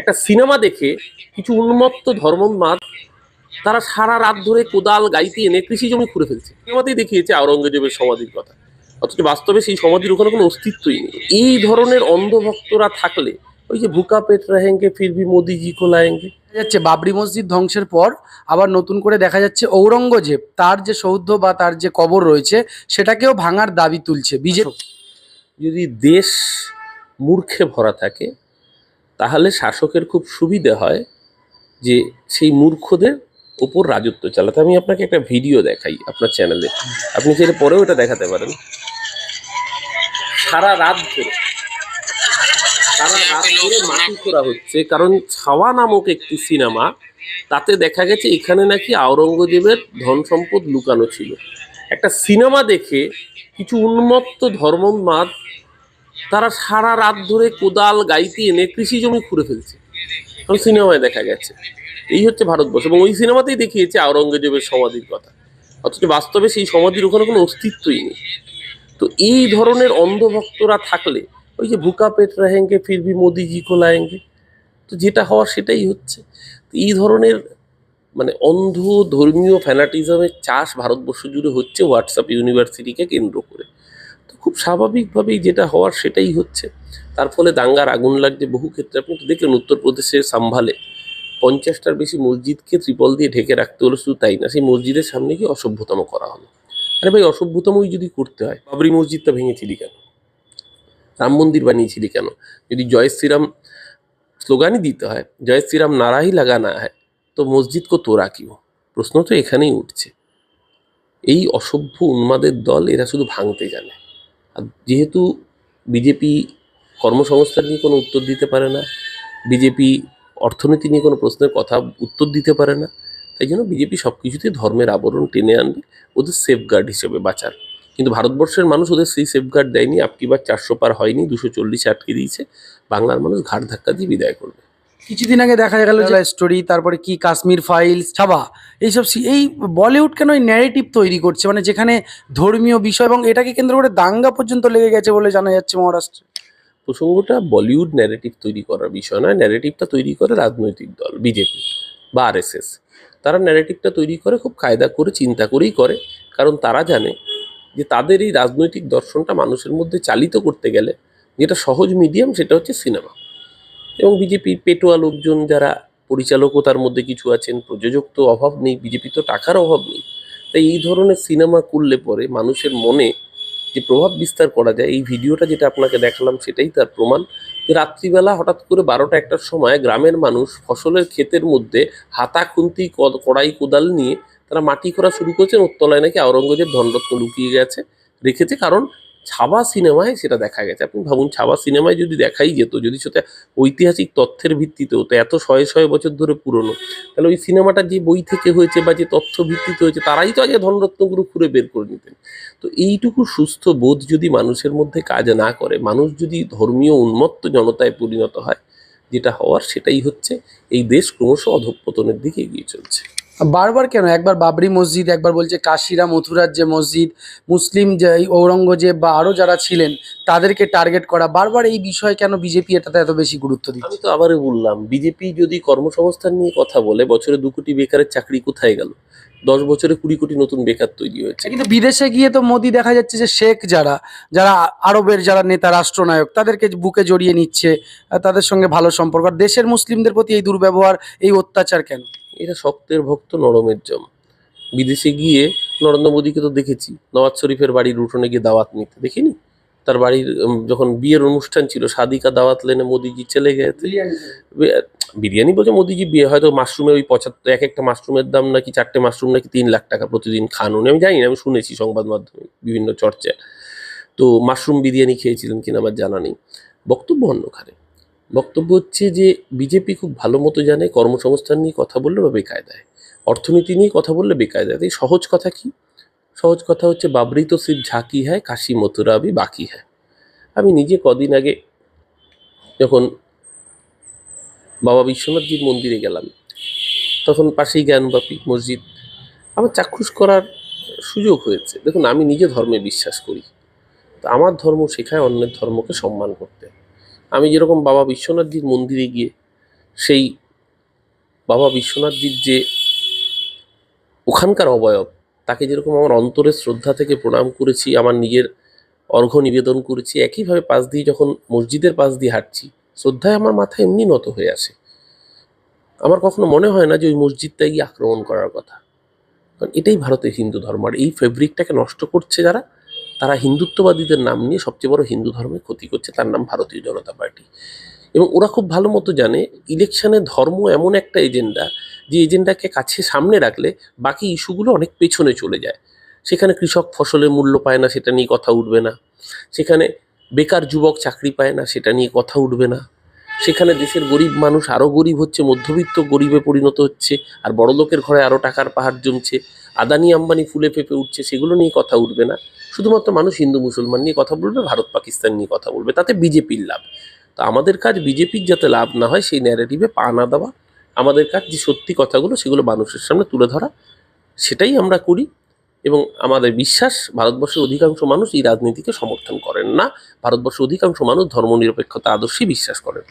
একটা সিনেমা দেখে কিছু উন্মত্ত ধর্মোন্মাদ তারা সারা রাত ধরে কোদাল গাইতে এনে কৃষি জমি খুঁড়ে ফেলছে। সিনেমাতেই দেখিয়েছে আওরঙ্গজেবের সমাধির কথা। অথচ বাস্তবে সেই সমাধির ওখানে কোনো অস্তিত্বই নেই। এই ধরনের অন্ধভক্তরা থাকলে ওই যে ভুকা পেট রাহেঙ্গে ফিরবি মোদিজি কো লায়েঙ্গে। দেখা যাচ্ছে বাবরি মসজিদ ধ্বংসের পর আবার নতুন করে দেখা যাচ্ছে ঔরঙ্গজেব। তার যে সৌধ বা তার যে কবর রয়েছে সেটাকেও ভাঙার দাবি তুলছে বিজেপি যদি দেশ মূর্খে ভরা থাকে তাহলে শাসকের খুব সুবিধে হয় যে সেই মূর্খদের ওপর রাজত্ব চালাতে। আমি আপনাকে একটা ভিডিও দেখাই আপনার চ্যানেলে। আপনি চাইলে পরেও এটা দেখাতে পারেন। সারা রাত ধরে, সারা রাত ধরে করা হচ্ছে। কারণ ছাওয়া নামক একটি সিনেমা, তাতে দেখা গেছে এখানে নাকি আওরঙ্গজেবের ধন সম্পদ লুকানো ছিল। একটা সিনেমা দেখে কিছু উন্মত্ত ধর্মোন্মাদ তারা সারা রাত ধরে কোদাল, গাইতে এনে কৃষি জমি খুঁড়ে ফেলছে। কারণ সিনেমায় দেখা গেছে। এই হচ্ছে ভারতবর্ষ এবং ওই সিনেমাতেই দেখিয়েছে আওরঙ্গজেবের সমাধির কথা। অথচ বাস্তবে সেই সমাধির ওখানে কোনো অস্তিত্বই নেই। তো এই ধরনের অন্ধভক্তরা থাকলে, ওই যে ভুকা পেট রাহেঙ্গে ফিরবি মোদিজি কো লায়েঙ্গে, তো যেটা হওয়ার সেটাই হচ্ছে। তো এই ধরনের মানে অন্ধ ধর্মীয় ফ্যানাটিজমের চাষ ভারতবর্ষ জুড়ে হচ্ছে হোয়াটসঅ্যাপ ইউনিভার্সিটিকে কেন্দ্র করে। খুব স্বাভাবিকভাবেই যেটা হওয়ার সেটাই হচ্ছে। তার ফলে দাঙ্গার আগুন লাগছে বহু ক্ষেত্রে। আপনি দেখলেন উত্তরপ্রদেশের সাম্ভালে পঞ্চাশটার বেশি মসজিদকে ত্রিপল দিয়ে ঢেকে রাখতে হলো, শুধু তাই না, সেই মসজিদের সামনে গিয়ে অসভ্যতম করা হলো। আরে ভাই, অসভ্যতমই যদি করতে হয়, বাবরি মসজিদটা ভেঙেছিলি কেন? রাম মন্দির বানিয়েছিলি কেন? যদি জয় শ্রীরাম স্লোগানই দিতে হয়, জয় শ্রীরাম নারাই লাগানা হয়, তো মসজিদ কো তোরা কিউ? প্রশ্ন তো এখানেই উঠছে। এই অসভ্য উন্মাদের দল এরা শুধু ভাঙতে জানে। যেহেতু বিজেপি কর্মসংস্থান নিয়ে কোনো উত্তর দিতে পারে না, বিজেপি অর্থনীতি নিয়ে কোনো প্রশ্নের কথা উত্তর দিতে পারে না, তাই জন্য বিজেপি সব কিছুতে ধর্মের আবরণ টেনে আনবে, ওদের সেফগার্ড হিসেবে বাঁচার। কিন্তু ভারতবর্ষের মানুষ ওদের সেই সেফগার্ড দেয়নি আপকিবার চারশো পার হয়নি, দুশো চল্লিশে আটকে দিয়েছে, বাংলার মানুষ ঘাট ধাক্কা দিয়ে বিদায় করবে। কিছুদিন আগে দেখা গেল স্টোরি তারপরে কি কাশ্মীর ফাইলস ছাবা। এইসব সি- এই বলিউড কেন এই ন্যারেটিভ তৈরি করছে? মানে যেখানে ধর্মীয় বিষয় এবং এটাকে কেন্দ্র করে দাঙ্গা পর্যন্ত লেগে গেছে বলে জানা যাচ্ছে মহারাষ্ট্রে। প্রসঙ্গটা বলিউড ন্যারেটিভ তৈরি করার বিষয় নয় ন্যারেটিভটা তৈরি করে রাজনৈতিক দল বিজেপি বা আরএসএস তারা ন্যারেটিভটা তৈরি করে খুব কায়দা করে চিন্তা করেই করে। কারণ তারা জানে যে তাদের এই রাজনৈতিক দর্শনটা মানুষের মধ্যে চালিত করতে গেলে যেটা সহজ মিডিয়াম সেটা হচ্ছে সিনেমা এবং বিজেপির পেটোয়া লোকজন যারা পরিচালকও তার মধ্যে কিছু আছেন, প্রযোজক তো অভাব নেই বিজেপি তো টাকার অভাব নেই। তাই এই ধরনের সিনেমা করলে পরে মানুষের মনে যে প্রভাব বিস্তার করা যায়, এই ভিডিওটা যেটা আপনাকে দেখালাম সেটাই তার প্রমাণ। যে রাত্রিবেলা হঠাৎ করে বারোটা একটার সময় গ্রামের মানুষ ফসলের ক্ষেতের মধ্যে হাতা খুন্তি কড়াই, কোদাল নিয়ে তারা মাটি করা শুরু করেছেন। ওর তলায় নাকি আওরঙ্গজেব ধনরত্ন লুকিয়ে গেছে। রেখেছে কারণ ছাবা সিনেমায় সেটা দেখা গেছে। আপনি ভাবুন, ছাবা সিনেমায় যদি দেখাই যেত, যদি সেটা ঐতিহাসিক তথ্যের ভিত্তিতে হতো, এত শয়ে শয়ে বছর ধরে পুরনো, তাহলে ওই সিনেমাটা যে বই থেকে হয়েছে বা যে তথ্য ভিত্তিতে হয়েছে, তারাই তো আগে ধনরত্নগুলো খুঁড়ে বের করে নিতেন। তো এইটুকু সুস্থ বোধ যদি মানুষের মধ্যে কাজ না করে, মানুষ যদি ধর্মীয় উন্মত্ত জনতায় পরিণত হয়, যেটা হওয়ার সেটাই হচ্ছে, এই দেশ ক্রমশ অধঃপতনের দিকে এগিয়ে চলছে। বারবার কেন? একবার বাবরি মসজিদ একবার বলছে কাশিরা মথুরার যে মসজিদ মুসলিম যে ঔরঙ্গজেব বা আরও যারা ছিলেন তাদেরকে টার্গেট করা। বারবার এই বিষয়ে কেন বিজেপি এটাতে এত বেশি গুরুত্ব দিচ্ছে? আমি তো আবারও বললাম বিজেপি যদি কর্মসংস্থান নিয়ে কথা বলে বছরে দু কোটি বেকারের চাকরি কোথায় গেল? দশ বছরে কুড়ি কোটি নতুন বেকার তৈরি হয়েছে। কিন্তু বিদেশে গিয়ে তো মোদি দেখা যাচ্ছে যে শেখ যারা যারা আরবের যারা নেতা রাষ্ট্রনায়ক তাদেরকে বুকে জড়িয়ে নিচ্ছে তাদের সঙ্গে ভালো সম্পর্ক। আর দেশের মুসলিমদের প্রতি এই দুর্ব্যবহার এই অত্যাচার কেন? এরা শক্তের ভক্ত নরমের জম। বিদেশে গিয়ে নরেন্দ্র মোদীকে তো দেখেছি। নওয়াজ শরীফের বাড়ির উঠোনে গিয়ে দাওয়াত নিতে। দেখিনি? তার বাড়ির যখন বিয়ের অনুষ্ঠান ছিল সাদিকা দাওয়াত লেনে মোদিজি চলে গেছে। বিরিয়ানি। বলছে মোদিজি বিয়ে হয়তো মাশরুমের ওই পঁচাত্তর এক একটা মাশরুমের দাম নাকি চারটে মাশরুম নাকি তিন লাখ টাকা প্রতিদিন খান উনি। আমি জানি না আমি শুনেছি সংবাদ মাধ্যমে বিভিন্ন চর্চায়। তো মাশরুম বিরিয়ানি খেয়েছিলেন কিনা আমার জানা নেই। বক্তব্য অন্যখানে বক্তব্য হচ্ছে যে বিজেপি খুব ভালো মতো জানে কর্মসংস্থান নিয়ে কথা বললে বা বেকায়দায়। অর্থনীতি নিয়ে কথা বললে বেকায়দায়। তাই সহজ কথা কি? সহজ কথা হচ্ছে বাবরি তো সির্ফ ঝাঁকি হ্যায়, কাশি মথুরা আবি বাকি হ্যায়। আমি নিজে কদিন আগে যখন বাবা বিশ্বনাথজির মন্দিরে গেলাম, তখন পাশেই জ্ঞানবাপী মসজিদ, আমার চাক্ষুষ করার সুযোগ হয়েছে। দেখুন, আমি নিজে ধর্মে বিশ্বাস করি। তো আমার ধর্ম শেখায় অন্যের ধর্মকে সম্মান করতে। আমি যেরকম বাবা বিশ্বনাথজির মন্দিরে গিয়ে সেই বাবা বিশ্বনাথজির যে ওখানকার অবয়ব, তাকে যেরকম আমার অন্তরের শ্রদ্ধা থেকে প্রণাম করেছি, আমার নিজের অর্ঘ্য নিবেদন করেছি, একইভাবে পাশ দিয়ে যখন মসজিদের পাশ দিয়ে হাঁটছি, শ্রদ্ধায় আমার মাথায় এমনি নত হয়ে আসে। আমার কখনো মনে হয় না যে ওই মসজিদটাই আক্রমণ করার কথা। কারণ এটাই ভারতের হিন্দু ধর্ম, আর এই ফেব্রিকটাকে নষ্ট করছে যারা তারা হিন্দুত্ববাদীদের নাম নিয়ে সবচেয়ে বড় হিন্দু ধর্মের ক্ষতি করছে, তার নাম ভারতীয় জনতা পার্টি। এবং ওরা খুব ভালো মতো জানে, ইলেকশানে ধর্ম এমন একটা এজেন্ডা, যে এজেন্ডাকে কাছে সামনে রাখলে বাকি ইস্যুগুলো অনেক পেছনে চলে যায়। সেখানে কৃষক ফসলের মূল্য পায় না, সেটা নিয়ে কথা উঠবে না। সেখানে বেকার যুবক চাকরি পায় না, সেটা নিয়ে কথা উঠবে না। সেখানে দেশের গরিব মানুষ আরও গরিব হচ্ছে, মধ্যবিত্ত গরিবে পরিণত হচ্ছে, আর বড় লোকের ঘরে আরও টাকার পাহাড় জমছে আদানি আম্বানি ফুলে ফেপে উঠছে, সেগুলো নিয়ে কথা উঠবে না। শুধুমাত্র মানুষ হিন্দু, মুসলমান নিয়ে কথা বলবে, ভারত, পাকিস্তান নিয়ে কথা বলবে, তাতে বিজেপির লাভ। তো আমাদের কাজ বিজেপির যাতে লাভ না হয়, সেই ন্যারেটিভে পা না দেওয়া, আমাদের কাজ যে সত্যি কথাগুলো, সেগুলো মানুষের সামনে তুলে ধরা, সেটাই আমরা করি। এবং আমাদের বিশ্বাস, ভারতবর্ষের অধিকাংশ মানুষ এই রাজনীতিকে সমর্থন করেন না। ভারতবর্ষের অধিকাংশ মানুষ ধর্মনিরপেক্ষতা আদর্শে বিশ্বাস করেন।